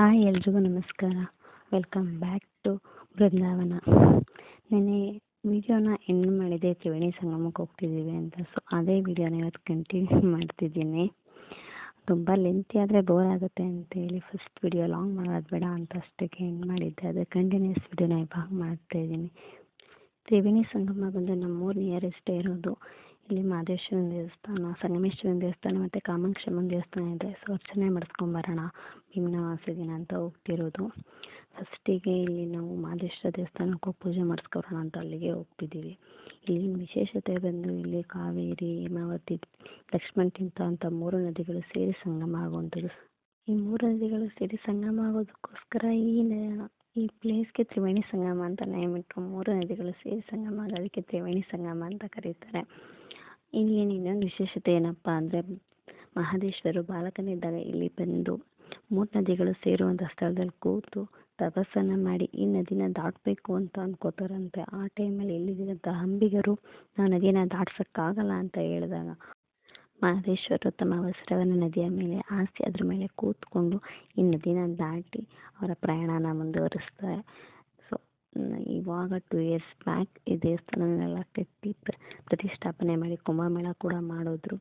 Hi ಎಲ್ರಿಗೂ ನಮಸ್ಕಾರ. Welcome back to ಬೃಂದಾವನ ನೆನ್ನೆ ವಿಡಿಯೋನ ಎಂಡ್ ಮಾಡಿದೆ, ತ್ರಿವೇಣಿ ಸಂಗಮಕ್ಕೆ ಹೋಗ್ತಿದ್ದೀವಿ ಅಂತ. ಸೊ ಅದೇ ವಿಡಿಯೋನ ಇವತ್ತು ಕಂಟಿನ್ಯೂ ಮಾಡ್ತಿದ್ದೀನಿ. ತುಂಬ ಲೆಂತಿ ಆದರೆ ಬೋರ್ ಆಗುತ್ತೆ ಅಂತೇಳಿ ಫಸ್ಟ್ ವಿಡಿಯೋ ಲಾಂಗ್ ಮಾಡೋದು ಬೇಡ ಅಂತ ಅಷ್ಟಕ್ಕೆ ಎಂಡ್ ಮಾಡಿದ್ದೆ. ಅದೇ ಕಂಟಿನ್ಯೂಸ್ ವಿಡಿಯೋನ ಇವಾಗ ಮಾಡ್ತಾಯಿದ್ದೀನಿ ತ್ರಿವೇಣಿ ಸಂಗಮ ಬಂದು ನಮ್ಮೂರು ನಿಯರೆಸ್ಟೇ ಇರೋದು ಇಲ್ಲಿ ಮಹದೇಶ್ವರನ ದೇವಸ್ಥಾನ, ಸಂಗಮೇಶ್ವರನ ದೇವಸ್ಥಾನ ಮತ್ತು ಕಾಮಾಕ್ಷಮ್ಮನ ದೇವಸ್ಥಾನ ಇದೆ. ಸೊ ಅರ್ಚನೆ ಮಾಡಿಸ್ಕೊಂಬರೋಣ ಭೀಮನವಾಸಿ ದಿನ ಅಂತ ಹೋಗ್ತಿರೋದು. ಫಸ್ಟಿಗೆ ಇಲ್ಲಿ ನಾವು ಮಾದೇಶ್ವರ ದೇವಸ್ಥಾನಕ್ಕೆ ಹೋಗಿ ಪೂಜೆ ಮಾಡಿಸ್ಕೊಬರೋಣ ಅಂತ ಅಲ್ಲಿಗೆ ಹೋಗ್ತಿದ್ದೀವಿ. ಇಲ್ಲಿನ ವಿಶೇಷತೆ ಬಂದು ಇಲ್ಲಿ ಕಾವೇರಿ ಹೇಮಾವತಿ ಲಕ್ಷ್ಮಣ ತೀರ್ಥ ಅಂತ ಮೂರು ನದಿಗಳು ಸೇರಿ ಸಂಗಮ ಆಗುವಂಥದ್ದು. ಈ ಮೂರು ನದಿಗಳು ಸೇರಿ ಸಂಗಮ ಆಗೋದಕ್ಕೋಸ್ಕರ ಈ ಈ ಪ್ಲೇಸ್ಗೆ ತ್ರಿವೇಣಿ ಸಂಗಮ ಅಂತ ನೇಮಿಟ್ಟು ಮೂರು ನದಿಗಳು ಸೇರಿ ಸಂಗಮ ಆಗೋದಕ್ಕೆ ತ್ರಿವೇಣಿ ಸಂಗಮ ಅಂತ ಕರೀತಾರೆ. ಇಲ್ಲಿನ ಇನ್ನೊಂದು ವಿಶೇಷತೆ ಏನಪ್ಪ ಅಂದರೆ ಮಹದೇಶ್ವರರು ಬಾಲಕನಿದ್ದಾಗ ಇಲ್ಲಿ ಬಂದು ಮೂರು ನದಿಗಳು ಸೇರುವಂಥ ಸ್ಥಳದಲ್ಲಿ ಕೂತು ತಪಸ್ಸನ್ನು ಮಾಡಿ ಈ ನದಿನ ದಾಟಬೇಕು ಅಂತ ಅಂದ್ಕೋತಾರಂತೆ ಆ ಟೈಮಲ್ಲಿ ಇಲ್ಲಿದ್ದಂಥ ಅಂಬಿಗರು ನಾವು ನದಿನ ದಾಟ್ಸೋಕ್ಕಾಗಲ್ಲ ಅಂತ ಹೇಳಿದಾಗ ಮಹದೇಶ್ವರರು ತಮ್ಮ ವಸ್ತ್ರವನ್ನು ನದಿಯ ಮೇಲೆ ಹಾಸಿ ಅದ್ರ ಮೇಲೆ ಕೂತ್ಕೊಂಡು ಈ ನದಿನ ದಾಟಿ ಅವರ ಪ್ರಯಾಣನ ಮುಂದುವರಿಸ್ತಾರೆ. ಇವಾಗ ಟು ಇಯರ್ಸ್ ಬ್ಯಾಕ್ ಈ ದೇವಸ್ಥಾನನೆಲ್ಲ ಕಟ್ಟಿ ಪ್ರ- ಪ್ರತಿಷ್ಠಾಪನೆ ಮಾಡಿ ಕುಂಭಮೇಳ ಕೂಡ ಮಾಡಿದ್ರು.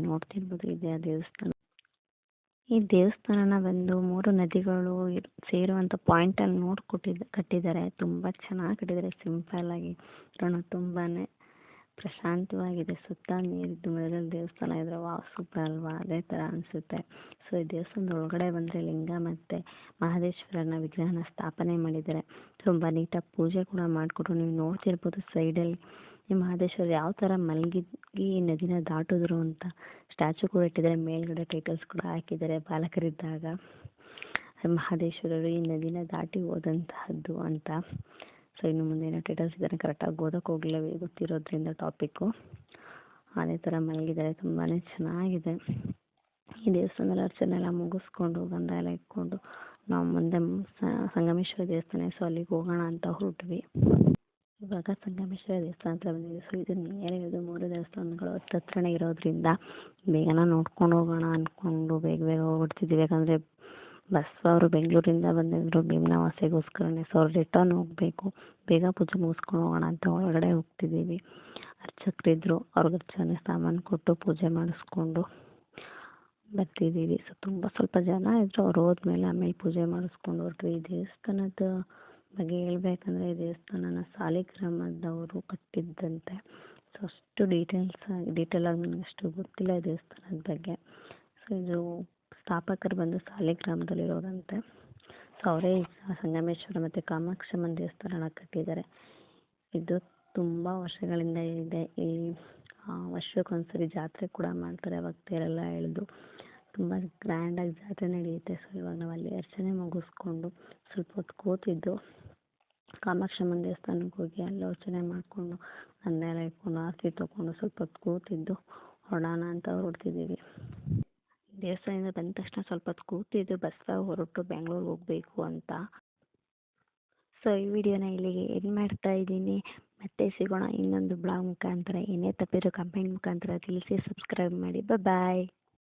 ನೋಡ್ತಿರ್ಬೋದು ಇದೆ ಆ ದೇವಸ್ಥಾನ. ಈ ದೇವಸ್ಥಾನನ ಬಂದು ಮೂರು ನದಿಗಳು ಸೇರುವಂಥ ಪಾಯಿಂಟಲ್ಲಿ ನೋಡ್ಕೊಟ್ಟಿದ್ದ ಕಟ್ಟಿದ್ದಾರೆ. ತುಂಬ ಚೆನ್ನಾಗಿ ಕಟ್ಟಿದ್ದಾರೆ. ಸಿಂಪಲ್ ಆಗಿ. ನೋಡೋಣ ತುಂಬಾ ಪ್ರಶಾಂತವಾಗಿದೆ. ಸುತ್ತ ನೀರಿದ್ದು ಮಧ್ಯದಲ್ಲಿ ದೇವಸ್ಥಾನ ಇದ್ರೆ ವಾವ್ ಸೂಪರ್ ಅಲ್ವಾ? ಅದೇ ಥರ ಅನಿಸುತ್ತೆ. ಸೊ ಈ ದೇವಸ್ಥಾನದ ಒಳಗಡೆ ಬಂದರೆ ಲಿಂಗ ಮತ್ತು ಮಹದೇಶ್ವರನ ವಿಗ್ರಹನ ಸ್ಥಾಪನೆ ಮಾಡಿದ್ದಾರೆ. ತುಂಬ ನೀಟಾಗಿ ಪೂಜೆ ಕೂಡ ಮಾಡಿಕೊಟ್ರು. ನೀವು ನೋಡ್ತಿರ್ಬೋದು ಸೈಡಲ್ಲಿ ಈ ಮಹದೇಶ್ವರ ಯಾವ ಥರ ಮಲಗಿ, ಈ ನದಿನ ದಾಟಿದ್ರು ಅಂತ ಸ್ಟ್ಯಾಚು ಕೂಡ ಇಟ್ಟಿದ್ದಾರೆ. ಮೇಲ್ಗಡೆ ಟೈಟಲ್ಸ್ ಕೂಡ ಹಾಕಿದ್ದಾರೆ ಬಾಲಕರಿದ್ದಾಗ. ಮಹದೇಶ್ವರರು ಈ ನದಿನ ದಾಟಿ ಹೋದಂತಹದ್ದು ಅಂತ. ಸೊ ಇನ್ನು ಮುಂದೆ ಏನೋ ಟೈಟಲ್ಸ್ ಇದ್ದಾರೆ ಕರೆಕ್ಟಾಗಿ ಹೋಗಿಲ್ಲ ಹೋಗಲಿಲ್ಲ ಗೊತ್ತಿರೋದ್ರಿಂದ ಟಾಪಿಕ್ಕು ಅದೇ ಥರ ಮಲಗಿದ್ದಾರೆ ತುಂಬಾ ಚೆನ್ನಾಗಿದೆ. ಈ ದೇವಸ್ಥಾನದಲ್ಲಿ ಅರ್ಚನೆ ಎಲ್ಲ ಮುಗಿಸ್ಕೊಂಡು, ಗಂಧ ಎಲ್ಲ ಇಟ್ಕೊಂಡು, ನಾವು ಮುಂದೆ ಸಂಗಮೇಶ್ವರ ದೇವಸ್ಥಾನ ಸೊ, ಅಲ್ಲಿಗೆ ಹೋಗೋಣ ಅಂತ ಹೊರಟ್ವಿ. ಇವಾಗ ಸಂಗಮೇಶ್ವರ ದೇವಸ್ಥಾನ ಹತ್ರ ಬಂದಿದ್ದೀವಿ. ಸೊ ಇದು ನಿಯರ್ ಇರೋದು ಮೂರು ದೇವಸ್ಥಾನಗಳು ಹತ್ತತ್ರನೇ ಇರೋದ್ರಿಂದ, ಬೇಗನ ನೋಡ್ಕೊಂಡು ಹೋಗೋಣ ಅಂದ್ಕೊಂಡು ಬೇಗ ಬೇಗ ಹೊರಡ್ತಿದ್ದೀವಿ ಯಾಕಂದರೆ ಬಸ್ ಅವರು ಬೆಂಗಳೂರಿಂದ ಬಂದಿದ್ದರು ಭೀಮನವಾಸೆಗೋಸ್ಕರನೇ ಸೊ ಅವ್ರು ರಿಟರ್ನ್ ಹೋಗಬೇಕು. ಬೇಗ ಪೂಜೆ ಮುಗಿಸ್ಕೊಂಡು ಹೋಗೋಣ ಅಂತ ಒಳಗಡೆ ಹೋಗ್ತಿದ್ದೀವಿ. ಅರ್ಚಕರಿದ್ದರು ಅವ್ರಿಗೆ ಅರ್ಚನೆ ಸಾಮಾನು ಕೊಟ್ಟು ಪೂಜೆ ಮಾಡಿಸ್ಕೊಂಡು ಬರ್ತಿದ್ದೀವಿ. ಸೊ ತುಂಬ ಸ್ವಲ್ಪ ಜನ ಇದ್ದರು ಅವ್ರು ಹೋದ್ಮೇಲೆ ಆಮೇಲೆ ಪೂಜೆ ಮಾಡಿಸ್ಕೊಂಡು ಹೊರಟ್ವಿ ಈ ದೇವಸ್ಥಾನದ ಬಗ್ಗೆ ಹೇಳ್ಬೇಕಂದ್ರೆ, ಈ ದೇವಸ್ಥಾನನ ಸಾಲಿಗ್ರಾಮದವರು ಕಟ್ಟಿದ್ದಂತೆ. ಸೊ ಅಷ್ಟು ಡೀಟೇಲ್ಸ್ ಡೀಟೇಲಾಗಿ ನನಗೆ ಅಷ್ಟು ಗೊತ್ತಿಲ್ಲ ಈ ದೇವಸ್ಥಾನದ ಬಗ್ಗೆ. ಸೊ ಇದು ಸ್ಥಾಪಕರು ಬಂದು ಸಾಲಿಗ್ರಾಮದಲ್ಲಿರೋರಂತೆ ಸೊ ಅವರೇ ಸಂಗಮೇಶ್ವರ ಮತ್ತು ಕಾಮಾಕ್ಷಮ್ಮನ ದೇವಸ್ಥಾನನ ಕಟ್ಟಿದ್ದಾರೆ. ಇದು ತುಂಬ ವರ್ಷಗಳಿಂದ ಇದೆ. ಈ ವರ್ಷಕ್ಕೊಂದ್ಸರಿ ಜಾತ್ರೆ ಕೂಡ ಮಾಡ್ತಾರೆ. ಭಕ್ತರೆಲ್ಲ ತೇರೆಲ್ಲ ಎಳೆದು ತುಂಬ ಗ್ರ್ಯಾಂಡಾಗಿ ಜಾತ್ರೆ ನಡೆಯುತ್ತೆ. ಸೊ ಇವಾಗ ನಾವು ಅಲ್ಲಿ ಅರ್ಚನೆ ಮುಗಿಸ್ಕೊಂಡು ಸ್ವಲ್ಪ ಹೊತ್ತು ಕೂತಿದ್ದು ಕಾಮಾಕ್ಷಮ್ಮನ ದೇವಸ್ಥಾನಕ್ಕೆ ಹೋಗಿ ಅಲ್ಲಿ ಅರ್ಚನೆ ಮಾಡಿಕೊಂಡು ಗಂಧ ಇಟ್ಕೊಂಡು ಆರತಿ ತೊಗೊಂಡು ಸ್ವಲ್ಪ ಹೊತ್ತು ಕೂತಿದ್ದು. ಹೊರಡೋಣ ಅಂತ ಹೊರಡ್ತಿದ್ದೀವಿ. ದೇವಸ್ಥಾನದಿಂದ ಬಂದ ತಕ್ಷಣ ಸ್ವಲ್ಪ ಹೊತ್ತು ಕೂತಿದ್ದು ಬಸ್ಸಾಗಿ ಹೊರಟು ಬೆಂಗ್ಳೂರಿಗೆ ಹೋಗಬೇಕು ಅಂತ. ಸೊ ಈ ವಿಡಿಯೋನ ಇಲ್ಲಿಗೆ ಎಂಡ್ ಮಾಡ್ತಾ ಇದ್ದೀನಿ. ಮತ್ತೆ ಸಿಗೋಣ ಇನ್ನೊಂದು ಬ್ಲಾಗ್ ಮುಖಾಂತರ. ಏನೇ ತಪ್ಪಿದ್ರು ಕಂಪೆಂಟ್ ಮುಖಾಂತರ ತಿಳಿಸಿ ಸಬ್ಸ್ಕ್ರೈಬ್ ಮಾಡಿ. ಬಾಯ್